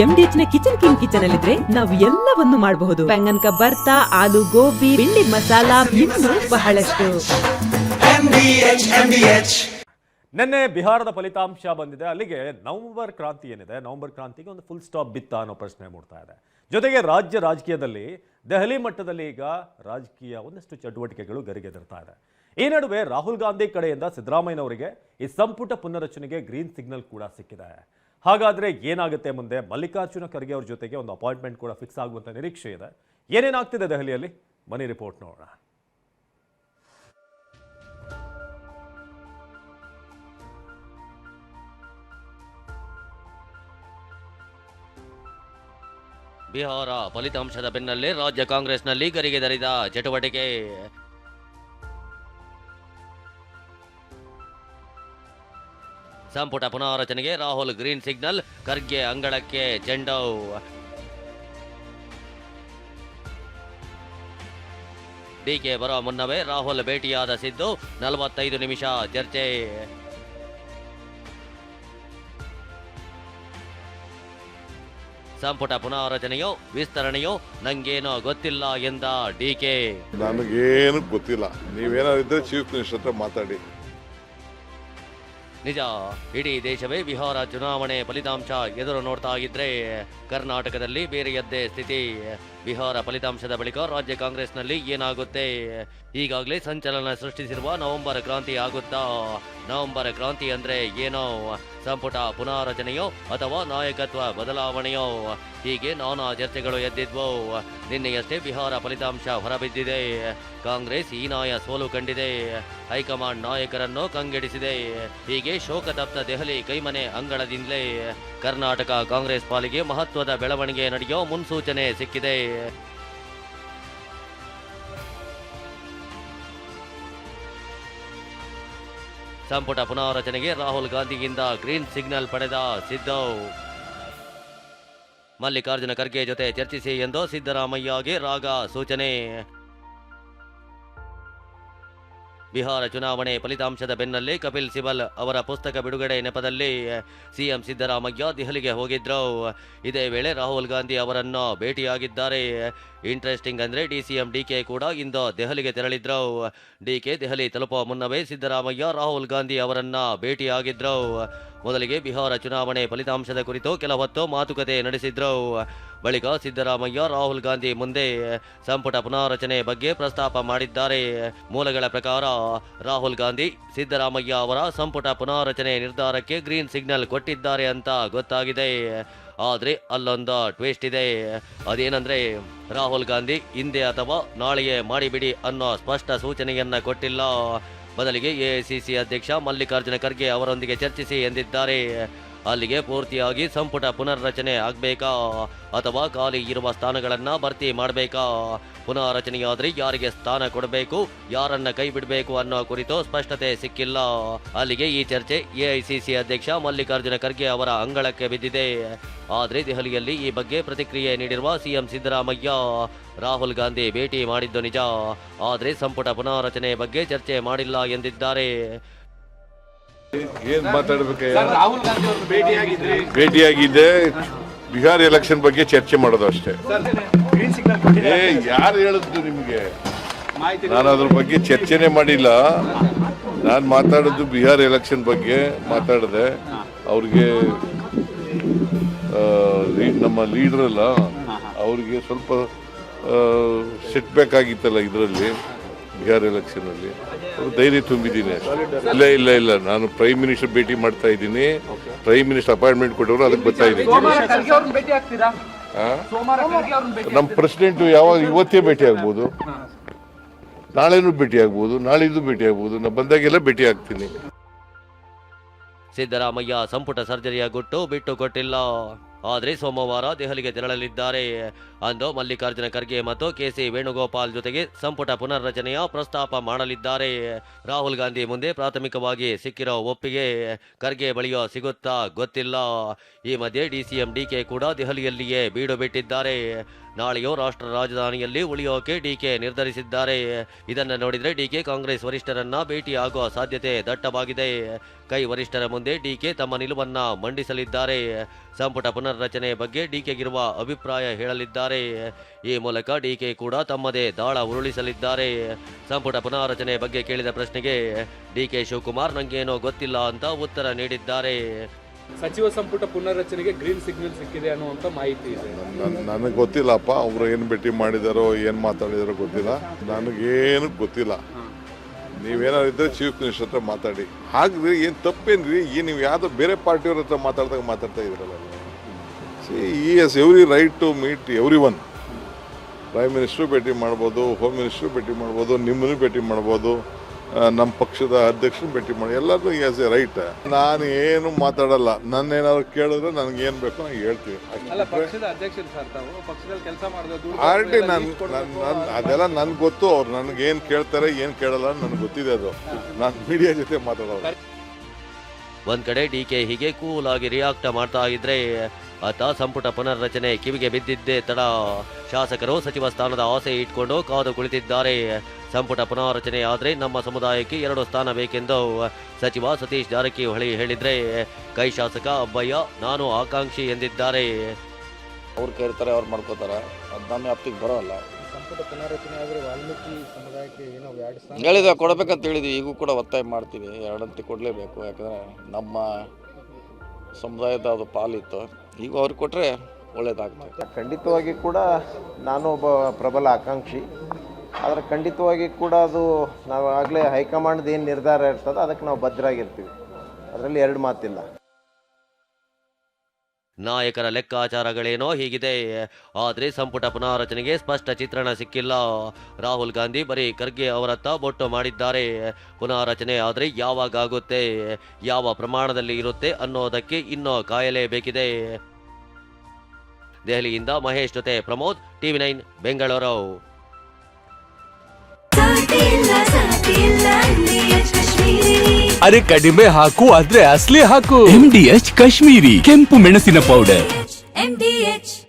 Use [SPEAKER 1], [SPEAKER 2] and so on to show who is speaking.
[SPEAKER 1] ಎಂಡಿಎಚ್ನ kitchen king kitchen ಅಲ್ಲಿದ್ರೆ ನಾವು ಎಲ್ಲವನ್ನು ಮಾಡಬಹುದು. ಬೆಂಗನ್ ಬರ್ತಾ ಆಲೂ ಗೋಬಿ ಬಿಂಡಿ ಮಸಾಲಾ ಇನ್ನು ಬಹಳಷ್ಟು.
[SPEAKER 2] ನಿನ್ನೆ ಬಿಹಾರದ ಫಲಿತಾಂಶ ಬಂದಿದೆ. ಅಲ್ಲಿಗೆ ನವೆಂಬರ್ ಕ್ರಾಂತಿ ಏನಿದೆ? ನವೆಂಬರ್ ಕ್ರಾಂತಿಗೆ ಒಂದು ಫುಲ್ ಸ್ಟಾಪ್ ಬಿತ್ತ ಅನ್ನೋ ಪ್ರಶ್ನೆ ಮೂಡ್ತಾ ಇದೆ. ಜೊತೆಗೆ ರಾಜ್ಯ ರಾಜಕೀಯದಲ್ಲಿ ದೆಹಲಿ ಮಟ್ಟದಲ್ಲಿ ಈಗ ರಾಜಕೀಯ ಒಂದಷ್ಟು ಚಟುವಟಿಕೆಗಳು ಗರಿಗೆದರ್ತಾ ಇದೆ. ಈ ನಡುವೆ ರಾಹುಲ್ ಗಾಂಧಿ ಕಡೆಯಿಂದ ಸಿದ್ದರಾಮಯ್ಯನವರಿಗೆ ಈ ಸಂಪುಟ ಪುನರಚನೆಗೆ ಗ್ರೀನ್ ಸಿಗ್ನಲ್ ಕೂಡ ಸಿಕ್ಕಿದೆ. ಹಾಗಾದ್ರೆ ಏನಾಗುತ್ತೆ ಮುಂದೆ? ಮಲ್ಲಿಕಾರ್ಜುನ ಖರ್ಗೆ ಅವ್ರ ಜೊತೆಗೆ ಒಂದು ಅಪಾಯಿಂಟ್ಮೆಂಟ್ ಕೂಡ ಫಿಕ್ಸ್ ಆಗುವಂತ ನಿರೀಕ್ಷೆ ಇದೆ. ಏನೇನಾಗ್ತಿದೆ ದೆಹಲಿಯಲ್ಲಿ? ಮನಿ ರಿಪೋರ್ಟ್ ನೋಡೋಣ.
[SPEAKER 3] ಬಿಹಾರ ಫಲಿತಾಂಶದ ಬೆನ್ನಲ್ಲೇ ರಾಜ್ಯ ಕಾಂಗ್ರೆಸ್ನಲ್ಲಿ ಗರಿಗೆದರಿದ ಚಟುವಟಿಕೆ. ಸಂಪುಟ ಪುನಾರಚನೆಗೆ ರಾಹುಲ್ ಗ್ರೀನ್ ಸಿಗ್ನಲ್, ಖರ್ಗೆ ಅಂಗಳಕ್ಕೆ ಚೆಂಡೌ. ಡಿಕೆ ಬರೋ ಮುನ್ನವೇ ರಾಹುಲ್ ಭೇಟಿಯಾದ ಸಿದ್ದು, ನಲವತ್ತೈದು ನಿಮಿಷ ಚರ್ಚೆ. ಸಂಪುಟ ಪುನಾರಚನೆಯೋ, ವಿಸ್ತರಣೆಯೋ, ನಂಗೇನೋ ಗೊತ್ತಿಲ್ಲ ಎಂದ ಡಿಕೆ.
[SPEAKER 4] ನನಗೇನು ಗೊತ್ತಿಲ್ಲ. ನೀವೇನಾದ್ರು ಇದ್ರೆ ಚೀಫ್ ಮಿನಿಸ್ಟರ್ ಹತ್ರ ಮಾತಾಡಿ.
[SPEAKER 3] ನಿಜ, ಇಡೀ ದೇಶವೇ ಬಿಹಾರ ಚುನಾವಣೆ ಫಲಿತಾಂಶ ಎದುರು ನೋಡ್ತಾ ಇದ್ರೆ ಕರ್ನಾಟಕದಲ್ಲಿ ಬೇರೆಯದ್ದೇ ಸ್ಥಿತಿ. ಬಿಹಾರ ಫಲಿತಾಂಶದ ಬಳಿಕ ರಾಜ್ಯ ಕಾಂಗ್ರೆಸ್ನಲ್ಲಿ ಏನಾಗುತ್ತೆ? ಈಗಾಗಲೇ ಸಂಚಲನ ಸೃಷ್ಟಿಸಿರುವ ನವೆಂಬರ್ ಕ್ರಾಂತಿ ಆಗುತ್ತಾ? ನವೆಂಬರ್ ಕ್ರಾಂತಿ ಅಂದ್ರೆ ಏನೋ? ಸಂಪುಟ ಪುನಾರಚನೆಯೋ ಅಥವಾ ನಾಯಕತ್ವ ಬದಲಾವಣೆಯೋ? ಹೀಗೆ ನಾನಾ ಚರ್ಚೆಗಳು ಎದ್ದಿದ್ವು. ನಿನ್ನೆಯಷ್ಟೇ ಬಿಹಾರ ಫಲಿತಾಂಶ ಹೊರಬಿದ್ದಿದೆ. ಕಾಂಗ್ರೆಸ್ ಹೀನಾಯ ಸೋಲು ಕಂಡಿದೆ. ಹೈಕಮಾಂಡ್ ನಾಯಕರನ್ನು ಕಂಗೆಡಿಸಿದೆ. ಹೀಗೆ ಶೋಕತಪ್ತ ದೆಹಲಿ ಕೈಮನೆ ಅಂಗಳದಿಂದಲೇ. ಕರ್ನಾಟಕ ಕಾಂಗ್ರೆಸ್ ಪಾಲಿಗೆ ಮಹತ್ವದ ಬೆಳವಣಿಗೆ ನಡೆಯೋ ಮುನ್ಸೂಚನೆ ಸಿಕ್ಕಿದೆ. ಸಂಪುಟ ಪುನಾರಚನೆಗೆ ರಾಹುಲ್ ಗಾಂಧಿಯಿಂದ ಗ್ರೀನ್ ಸಿಗ್ನಲ್ ಪಡೆದ ಸಿದ್ದು. ಮಲ್ಲಿಕಾರ್ಜುನ ಖರ್ಗೆ ಜೊತೆ ಚರ್ಚಿಸಿ ಎಂದು ಸಿದ್ದರಾಮಯ್ಯಗೆ ರಾಗ ಸೂಚನೆ. ಬಿಹಾರ ಚುನಾವಣೆ ಫಲಿತಾಂಶದ ಬೆನ್ನಲ್ಲೇ ಕಪಿಲ್ ಸಿಬಲ್ ಅವರ ಪುಸ್ತಕ ಬಿಡುಗಡೆ ನೆಪದಲ್ಲಿ ಸಿಎಂ ಸಿದ್ದರಾಮಯ್ಯ ದೆಹಲಿಗೆ ಹೋಗಿದ್ರು. ಇದೇ ವೇಳೆ ರಾಹುಲ್ ಗಾಂಧಿ ಅವರನ್ನು ಭೇಟಿಯಾಗಿದ್ದಾರೆ. ಇಂಟ್ರೆಸ್ಟಿಂಗ್ ಅಂದರೆ ಡಿ ಅಂದ್ರೆ ಡಿ ಕೆ ಕೂಡ ಇಂದು ದೆಹಲಿಗೆ ತೆರಳಿದ್ರು. ಡಿಕೆ ದೆಹಲಿ ತಲುಪುವ ಮುನ್ನವೇ ಸಿದ್ದರಾಮಯ್ಯ, ರಾಹುಲ್ ಗಾಂಧಿ ಅವರನ್ನು ಭೇಟಿಯಾಗಿದ್ರು. ಮೊದಲಿಗೆ ಬಿಹಾರ ಚುನಾವಣೆ ಫಲಿತಾಂಶದ ಕುರಿತು ಕೆಲ ಮಾತುಕತೆ ನಡೆಸಿದ್ರು. ಬಳಿಕ ಸಿದ್ದರಾಮಯ್ಯ, ರಾಹುಲ್ ಗಾಂಧಿ ಮುಂದೆ ಸಂಪುಟ ಪುನಾರಚನೆ ಬಗ್ಗೆ ಪ್ರಸ್ತಾಪ ಮಾಡಿದ್ದಾರೆ. ಮೂಲಗಳ ಪ್ರಕಾರ ರಾಹುಲ್ ಗಾಂಧಿ ಸಿದ್ದರಾಮಯ್ಯ ಅವರ ಸಂಪುಟ ಪುನಾರಚನೆ ನಿರ್ಧಾರಕ್ಕೆ ಗ್ರೀನ್ ಸಿಗ್ನಲ್ ಕೊಟ್ಟಿದ್ದಾರೆ ಅಂತ ಗೊತ್ತಾಗಿದೆ. ಆದರೆ ಅಲ್ಲೊಂದು ಟ್ವಿಸ್ಟ್ ಇದೆ. ಅದೇನಂದ್ರೆ ರಾಹುಲ್ ಗಾಂಧಿ ಹಿಂದೆ ಅಥವಾ ನಾಳೆಯೇ ಮಾಡಿಬಿಡಿ ಅನ್ನೋ ಸ್ಪಷ್ಟ ಸೂಚನೆಯನ್ನ ಕೊಟ್ಟಿಲ್ಲ. ಬದಲಿಗೆ ಎಐಸಿಸಿ ಅಧ್ಯಕ್ಷ ಮಲ್ಲಿಕಾರ್ಜುನ ಖರ್ಗೆ ಅವರೊಂದಿಗೆ ಚರ್ಚಿಸಿ ಎಂದಿದ್ದಾರೆ. ಅಲ್ಲಿಗೆ ಪೂರ್ತಿಯಾಗಿ ಸಂಪುಟ ಪುನರ್ರಚನೆ ಆಗಬೇಕಾ? ಅಥವಾ ಖಾಲಿ ಇರುವ ಸ್ಥಾನಗಳನ್ನ ಭರ್ತಿ ಮಾಡಬೇಕಾ? ಪುನಾರಚನೆಯಾದ್ರೆ ಯಾರಿಗೆ ಸ್ಥಾನ ಕೊಡಬೇಕು? ಯಾರನ್ನ ಕೈ ಬಿಡಬೇಕು ಅನ್ನೋ ಕುರಿತು ಸ್ಪಷ್ಟತೆ ಸಿಕ್ಕಿಲ್ಲ. ಅಲ್ಲಿಗೆ ಈ ಚರ್ಚೆ ಎಐಸಿಸಿ ಅಧ್ಯಕ್ಷ ಮಲ್ಲಿಕಾರ್ಜುನ ಖರ್ಗೆ ಅವರ ಅಂಗಳಕ್ಕೆ ಬಿದ್ದಿದೆ. ಆದ್ರೆ ದೆಹಲಿಯಲ್ಲಿ ಈ ಬಗ್ಗೆ ಪ್ರತಿಕ್ರಿಯೆ ನೀಡಿರುವ ಸಿಎಂ ಸಿದ್ದರಾಮಯ್ಯ ರಾಹುಲ್ ಗಾಂಧಿ ಭೇಟಿ ಮಾಡಿದ್ದು ನಿಜ. ಆದ್ರೆ ಸಂಪುಟ ಪುನಾರಚನೆ ಬಗ್ಗೆ ಚರ್ಚೆ ಮಾಡಿಲ್ಲ ಎಂದಿದ್ದಾರೆ.
[SPEAKER 4] ಏನ್ ಮಾತಾಡ್ಬೇಕು ಭೇಟಿಯಾಗಿದ್ದೆ ಬಿಹಾರ್ ಎಲೆಕ್ಷನ್ ಬಗ್ಗೆ ಚರ್ಚೆ ಮಾಡೋದು ಅಷ್ಟೇ. ಏ ಯಾರು ಹೇಳಿದ್ದು ನಿಮ್ಗೆ? ನಾನು ಅದ್ರ ಬಗ್ಗೆ ಚರ್ಚೆನೆ ಮಾಡಿಲ್ಲ. ನಾನು ಮಾತಾಡಿದ್ದು ಬಿಹಾರ್ ಎಲೆಕ್ಷನ್ ಬಗ್ಗೆ ಮಾತಾಡಿದೆ. ಅವ್ರಿಗೆ ನಮ್ಮ ಲೀಡ್ರಲ್ಲ ಅಲ್ಲ ಅವ್ರಿಗೆ ಸ್ವಲ್ಪ ಸೆಟ್ ಬ್ಯಾಕ್ ಆಗಿತ್ತಲ್ಲ ಇದರಲ್ಲಿ. ಬಿಹಾರ್ ಎಲೆಕ್ಷನ್ ಅಲ್ಲಿ ಅವ್ರು ಧೈರ್ಯ ತುಂಬಿದ್ದೀನಿ ಅಷ್ಟೇ. ಇಲ್ಲ ಇಲ್ಲ ಇಲ್ಲ. ನಾನು ಪ್ರೈಮ್ ಮಿನಿಸ್ಟರ್ ಭೇಟಿ ಮಾಡ್ತಾ ಇದ್ದೀನಿ. ಪ್ರೈಮ್ ಮಿನಿಸ್ಟರ್ ಅಪಾಯಿಂಟ್ಮೆಂಟ್ ಕೊಟ್ಟವರು ಅದಕ್ಕೆ ಬರ್ತಾ ಇದ್ದೀನಿ. ನಮ್ಮ ಪ್ರೆಸಿಡೆಂಟ್ ಯಾವಾಗ ಇವತ್ತೇ ಭೇಟಿ ಆಗ್ಬೋದು? ನಾಳೆನೂ ಭೇಟಿ ಆಗ್ಬೋದು ನಾಳಿದ್ದು ಭೇಟಿ ಆಗ್ಬೋದು. ನಾ ಬಂದಾಗೆಲ್ಲ ಭೇಟಿ ಆಗ್ತೀನಿ.
[SPEAKER 3] ಸಿದ್ದರಾಮಯ್ಯ ಸಂಪುಟ ಸರ್ಜರಿಯ ಗುಟ್ಟು ಬಿಟ್ಟು ಕೊಟ್ಟಿಲ್ಲ. ಆದರೆ ಸೋಮವಾರ ದೆಹಲಿಗೆ ತೆರಳಲಿದ್ದಾರೆ ಅಂದು ಮಲ್ಲಿಕಾರ್ಜುನ ಖರ್ಗೆ ಮತ್ತು ಕೆಸಿ ವೇಣುಗೋಪಾಲ್ ಜೊತೆಗೆ ಸಂಪುಟ ಪುನರ್ರಚನೆಯ ಪ್ರಸ್ತಾಪ ಮಾಡಲಿದ್ದಾರೆ. ರಾಹುಲ್ ಗಾಂಧಿ ಮುಂದೆ ಪ್ರಾಥಮಿಕವಾಗಿ ಸಿಕ್ಕಿರೋ ಒಪ್ಪಿಗೆ ಖರ್ಗೆ ಬಳಿಯೋ ಸಿಗುತ್ತಾ ಗೊತ್ತಿಲ್ಲ. ಈ ಮಧ್ಯೆ ಡಿಸಿಎಂ ಡಿಕೆ ಕೂಡ ದೆಹಲಿಯಲ್ಲಿಯೇ ಬೀಡು ಬಿಟ್ಟಿದ್ದಾರೆ. ನಾಳೆಯೋ ರಾಷ್ಟ್ರ ರಾಜಧಾನಿಯಲ್ಲಿ ಉಳಿಯೋಕೆ ಡಿಕೆ ನಿರ್ಧರಿಸಿದ್ದಾರೆ. ಇದನ್ನು ನೋಡಿದರೆ ಡಿಕೆ ಕಾಂಗ್ರೆಸ್ ವರಿಷ್ಠರನ್ನ ಭೇಟಿಯಾಗುವ ಸಾಧ್ಯತೆ ದಟ್ಟವಾಗಿದೆ. ಕೈ ವರಿಷ್ಠರ ಮುಂದೆ ಡಿಕೆ ತಮ್ಮ ನಿಲುವನ್ನ ಮಂಡಿಸಲಿದ್ದಾರೆ. ಸಂಪುಟ ಪುನರ್ರಚನೆ ಬಗ್ಗೆ ಡಿಕೆಗಿರುವ ಅಭಿಪ್ರಾಯ ಹೇಳಲಿದ್ದಾರೆ. ಈ ಮೂಲಕ ಡಿಕೆ ಕೂಡ ತಮ್ಮದೇ ದಾಳ ಉರುಳಿಸಲಿದ್ದಾರೆ. ಸಂಪುಟ ಪುನರ್ರಚನೆ ಬಗ್ಗೆ ಕೇಳಿದ ಪ್ರಶ್ನೆಗೆ ಡಿಕೆ ಶಿವಕುಮಾರ್ ನಂಗೇನೋ ಗೊತ್ತಿಲ್ಲ ಅಂತ ಉತ್ತರ ನೀಡಿದ್ದಾರೆ.
[SPEAKER 5] ಸಚಿವ ಸಂಪುಟ ಪುನರ್ರಚನೆಗೆ ಗ್ರೀನ್ ಸಿಗ್ನಲ್ ಸಿಕ್ಕಿದೆ ಅನ್ನುವಂತ ಮಾಹಿತಿ ಇದೆ.
[SPEAKER 4] ನನಗೆ ಗೊತ್ತಿಲ್ಲಪ್ಪ, ಅವರು ಏನು ಭೇಟಿ ಮಾಡಿದಾರೋ, ಏನು ಮಾತಾಡಿದಾರೋ ಗೊತ್ತಿಲ್ಲ. ನನಗೇನು ಗೊತ್ತಿಲ್ಲ. ನೀವೇನಾದ್ರು ಇದ್ರೆ ಚೀಫ್ ಮಿನಿಸ್ಟರ್ ಹತ್ರ ಮಾತಾಡಿ. ಹಾಗೆ ಏನು ತಪ್ಪೇನ್ರಿ? ಈ ನೀವು ಯಾವುದೋ ಬೇರೆ ಪಾರ್ಟಿಯವ್ರ ಹತ್ರ ಮಾತಾಡ್ದಾಗ ಮಾತಾಡ್ತಾ ಇದ್ರಲ್ಲ ಸಿ ಈ S every right to meet everyone prime minister ಭೇಟಿ ಮಾಡ್ಬೋದು ಹೋಮ್ ಮಿನಿಸ್ಟ್ರು ಭೇಟಿ ಮಾಡ್ಬೋದು, ನಿಮ್ಮನ್ನು ಭೇಟಿ ಮಾಡ್ಬೋದು. ನಮ್ಮ ಪಕ್ಷದ ಅಧ್ಯಕ್ಷರು ಭೇಟಿ ಮಾಡಿ ಎಲ್ಲರೂ ಎಸ್ ಎ ರೈಟ್ ನಾನು ಏನು ಮಾತಾಡಲ್ಲ. ನನ್ನ ಏನಾದ್ರು ಕೇಳಿದ್ರೆ ನನಗೆ ಏನು ಬೇಕು ನಾನು ಹೇಳ್ತೀನಿ
[SPEAKER 5] ಅಲ್ಲ
[SPEAKER 4] ಡಿ
[SPEAKER 5] ಪಕ್ಷದ ಅಧ್ಯಕ್ಷರು ಸರ್ ತಾವು. ಪಕ್ಷದಲ್ಲಿ ಕೆಲಸ ಮಾಡಿದ
[SPEAKER 4] ಆಲ್ರೆಡಿ ನಾನು ನನ್ನ ಅದೆಲ್ಲ ನನ್ಗೆ ಗೊತ್ತು. ಅವ್ರು ನನಗೆ ಏನು ಕೇಳ್ತಾರೆ ಏನು ಕೇಳಲ್ಲ ನನಗೆ ಗೊತ್ತಿದೆ ಅದು. ನಾನು ಮೀಡಿಯಾ ಜೊತೆ ಮಾತಾಡೋದು.
[SPEAKER 3] ಒಂದ್ ಕಡೆ ಡಿ ಕೆ ಹೀಗೆ ಕೂಲ್ ಆಗಿ ರಿಯಾಕ್ಟ್ ಮಾಡ್ತಾ ಇದ್ರೆ ಆತ ಸಂಪುಟ ಪುನರ್ರಚನೆ ಕಿವಿಗೆ ಬಿದ್ದಿದ್ದೇ ತಡ. ಶಾಸಕರು ಸಚಿವ ಸ್ಥಾನದ ಆಸೆ ಇಟ್ಕೊಂಡು ಕಾದು ಕುಳಿತಿದ್ದಾರೆ. ಸಂಪುಟ ಪುನಾರಚನೆ ಆದ್ರೆ ನಮ್ಮ ಸಮುದಾಯಕ್ಕೆ ಎರಡು ಸ್ಥಾನ ಬೇಕೆಂದು ಸಚಿವ ಸತೀಶ್ ಜಾರಕಿಹೊಳಿ ಹೇಳಿದ್ರೆ ಕೈ ಶಾಸಕ ಅಬ್ಬಯ್ಯ ನಾನು ಆಕಾಂಕ್ಷಿ ಎಂದಿದ್ದಾರೆ.
[SPEAKER 6] ಅವ್ರು ಕೇಳ್ತಾರೆ ಅವ್ರು ಮಾಡ್ಕೋತಾರೆ. ಅದು ನಮ್ಮ ವ್ಯಾಪ್ತಿಗೆ ಬರೋಲ್ಲ.
[SPEAKER 7] ಸಂಪುಟ ಪುನರಚನೆ ಆದರೆ ವಾಲ್ಮೀಕಿ ಸಮುದಾಯಕ್ಕೆ ಏನೋ ಎರಡು ಸ್ಥಾನ
[SPEAKER 6] ಹೇಳಿದ ಕೊಡಬೇಕಂತ ಹೇಳಿದ್ವಿ. ಈಗೂ ಕೂಡ ಒತ್ತಾಯ ಮಾಡ್ತೀವಿ. ಎರಡಂತಿ ಕೊಡಲೇಬೇಕು. ಯಾಕಂದರೆ ನಮ್ಮ ಸಮುದಾಯದ ಅದು ಪಾಲಿತ್ತು. ಈಗ ಅವ್ರಿಗೆ ಕೊಟ್ಟರೆ ಒಳ್ಳೇದಾಗ್ತದೆ
[SPEAKER 7] ಖಂಡಿತವಾಗಿ ಕೂಡ ನಾನು ಒಬ್ಬ ಪ್ರಬಲ ಆಕಾಂಕ್ಷಿ. ಆದರೆ ಖಂಡಿತವಾಗಿ ಕೂಡ ಅದು ನಾವು ಆಗಲೇ ಹೈಕಮಾಂಡ್ದು ಏನು ನಿರ್ಧಾರ ಇರ್ತದೆ ಅದಕ್ಕೆ ನಾವು ಭದ್ರಾಗಿರ್ತೀವಿ. ಅದರಲ್ಲಿ ಎರಡು ಮಾತಿಲ್ಲ.
[SPEAKER 3] ನಾಯಕರ ಲೆಕ್ಕಾಚಾರಗಳೇನೋ ಹೀಗಿದೆ. ಆದರೆ ಸಂಪುಟ ಪುನಾರಚನೆಗೆ ಸ್ಪಷ್ಟ ಚಿತ್ರಣ ಸಿಕ್ಕಿಲ್ಲ. ರಾಹುಲ್ ಗಾಂಧಿ ಬರೀ ಖರ್ಗೆ ಅವರತ್ತ ಬೊಟ್ಟು ಮಾಡಿದ್ದಾರೆ. ಪುನಾರಚನೆ ಆದರೆ ಯಾವಾಗ ಆಗುತ್ತೆ ಯಾವ ಪ್ರಮಾಣದಲ್ಲಿ ಇರುತ್ತೆ ಅನ್ನೋದಕ್ಕೆ ಇನ್ನೂ ಕಾಯಲೇಬೇಕಿದೆ. ದೆಹಲಿಯಿಂದ ಮಹೇಶ್ ಜೊತೆ ಪ್ರಮೋದ್ ಟಿವಿ ನೈನ್ ಬೆಂಗಳೂರು.
[SPEAKER 8] ಅರೆ ಕಡಿಮೆ ಹಾಕು ಆದ್ರೆ ಅಸ್ಲಿ ಹಾಕು. ಎಂಡಿಎಚ್ ಡಿ ಎಚ್ ಕಾಶ್ಮೀರಿ ಕೆಂಪು ಮೆಣಸಿನ powder
[SPEAKER 9] MDH M D H